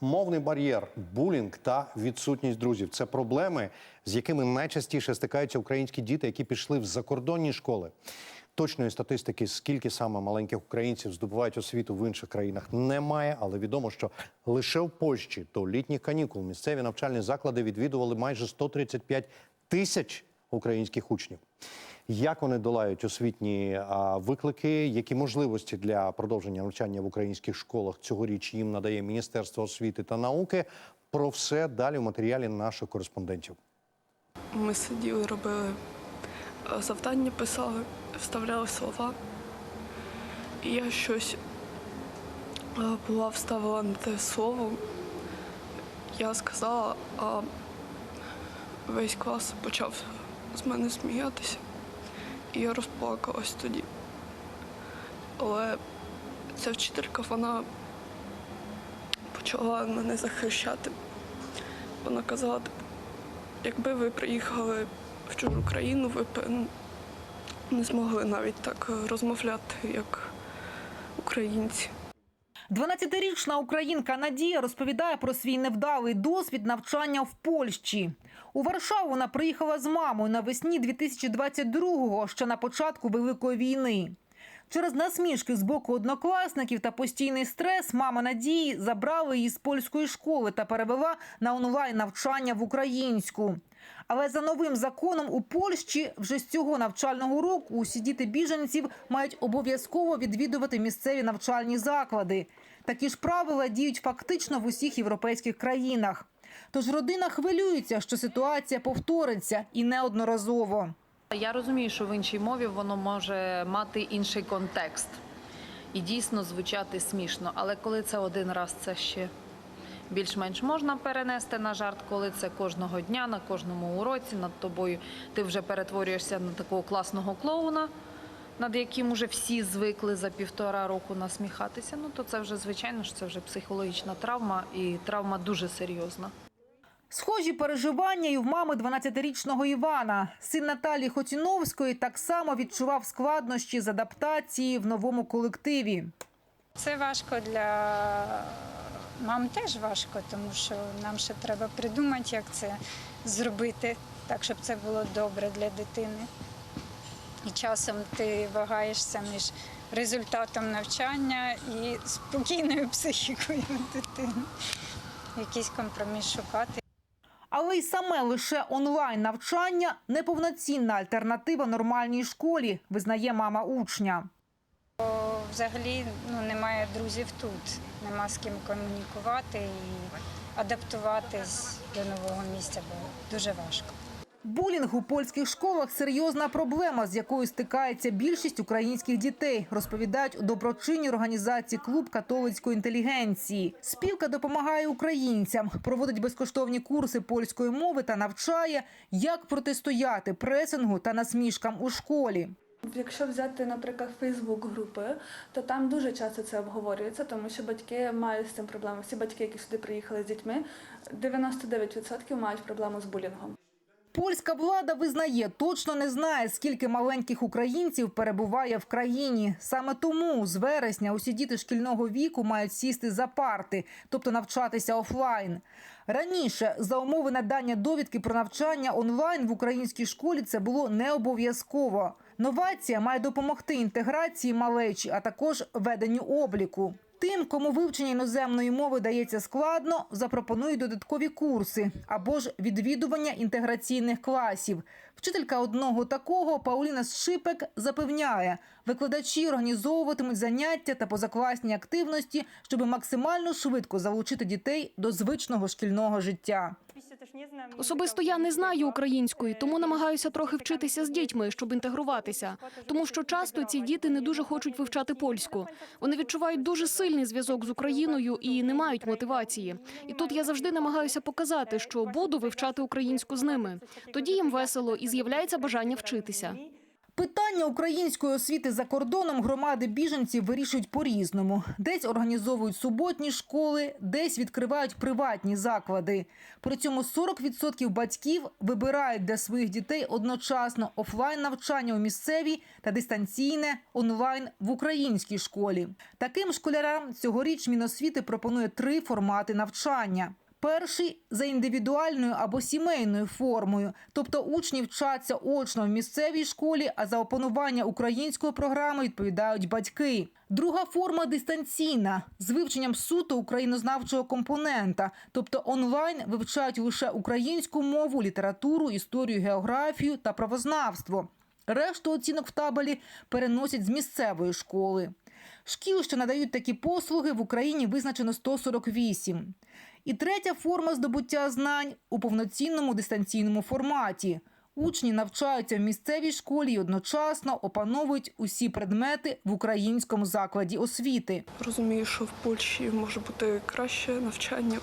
Мовний бар'єр, булінг та відсутність друзів це проблеми, з якими найчастіше стикаються українські діти, які пішли в закордонні школи. Точної статистики, скільки саме маленьких українців здобувають освіту в інших країнах, немає, але відомо, що лише в Польщі до літніх канікул місцеві навчальні заклади відвідували майже 135 тисяч українських учнів. Як вони долають освітні виклики? Які можливості для продовження навчання в українських школах цьогоріч їм надає Міністерство освіти та науки? Про все далі в матеріалі наших кореспондентів. Ми сиділи, робили е, завдання, писали, вставляли слова. І я щось е, була вставила не те слово. Я сказала, а весь клас почав з мене сміятися. І я розплакалась тоді. Але ця вчителька, вона почала мене захищати. Вона казала, типу, Якби ви приїхали в чужу країну, ви б не змогли навіть так розмовляти, як українці. 12-річна українка Надія розповідає про свій невдалий досвід навчання в Польщі. У Варшаву вона приїхала з мамою навесні 2022-го, ще на початку Великої війни. Через насмішки з боку однокласників та постійний стрес мама Надії забрала її з польської школи та перевела на онлайн навчання в українську. Але за новим законом у Польщі вже з цього навчального року усі діти біженців мають обов'язково відвідувати місцеві навчальні заклади. Такі ж правила діють фактично в усіх європейських країнах. Тож родина хвилюється, що ситуація повториться і неодноразово. Я розумію, що в іншій мові воно може мати інший контекст і дійсно звучати смішно. Але коли це один раз, це ще більш-менш можна перенести на жарт, коли це кожного дня, на кожному уроці над тобою ти вже перетворюєшся на такого класного клоуна, над яким уже всі звикли за півтора року насміхатися. Ну то це вже звичайно що це вже психологічна травма, і травма дуже серйозна. Схожі переживання і в мами 12-річного Івана. Син Наталії Хоціновської так само відчував складнощі з адаптації в новому колективі. Це важко для мам теж важко, тому що нам ще треба придумати, як це зробити, так, щоб це було добре для дитини. І часом ти вагаєшся між результатом навчання і спокійною психікою дитини. Якийсь компроміс шукати. Але й саме лише онлайн навчання неповноцінна альтернатива нормальній школі, визнає мама учня. Взагалі ну, немає друзів тут, нема з ким комунікувати і адаптуватись до нового місця, бо дуже важко. Булінг у польських школах серйозна проблема, з якою стикається більшість українських дітей, розповідають у доброчинній організації клуб католицької інтелігенції. Спілка допомагає українцям, проводить безкоштовні курси польської мови та навчає, як протистояти пресингу та насмішкам у школі. Якщо взяти, наприклад, Фейсбук-групи, то там дуже часто це обговорюється, тому що батьки мають з цим проблеми. Всі батьки, які сюди приїхали з дітьми, 99% мають проблему з булінгом. Польська влада визнає, точно не знає, скільки маленьких українців перебуває в країні. Саме тому з вересня усі діти шкільного віку мають сісти за парти, тобто навчатися офлайн. Раніше за умови надання довідки про навчання онлайн в українській школі це було не обов'язково. Новація має допомогти інтеграції малечі, а також веденню обліку. Тим, кому вивчення іноземної мови дається складно, запропонують додаткові курси або ж відвідування інтеграційних класів. Вчителька одного такого Пауліна Шипек запевняє, викладачі організовуватимуть заняття та позакласні активності, щоб максимально швидко залучити дітей до звичного шкільного життя. Особисто я не знаю української, тому намагаюся трохи вчитися з дітьми, щоб інтегруватися. Тому що часто ці діти не дуже хочуть вивчати польську. Вони відчувають дуже сильний зв'язок з Україною і не мають мотивації. І тут я завжди намагаюся показати, що буду вивчати українську з ними. Тоді їм весело і з'являється бажання вчитися. Питання української освіти за кордоном громади біженців вирішують по-різному. Десь організовують суботні школи, десь відкривають приватні заклади. При цьому 40% батьків вибирають для своїх дітей одночасно офлайн навчання у місцевій та дистанційне онлайн в українській школі. Таким школярам цьогоріч Міносвіти пропонує три формати навчання. Перший за індивідуальною або сімейною формою, тобто учні вчаться очно в місцевій школі, а за опанування української програми відповідають батьки. Друга форма дистанційна з вивченням суто українознавчого компонента, тобто онлайн вивчають лише українську мову, літературу, історію, географію та правознавство. Решту оцінок в табелі переносять з місцевої школи. Шкіл, що надають такі послуги, в Україні визначено 148. І третя форма здобуття знань у повноцінному дистанційному форматі. Учні навчаються в місцевій школі і одночасно опановують усі предмети в українському закладі освіти. Розумію, що в Польщі може бути краще навчання,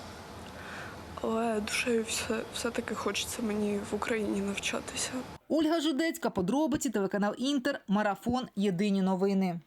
але душею все, все-таки хочеться мені в Україні навчатися. Ольга Жидецька, подробиці, телеканал Інтер, Марафон. Єдині новини.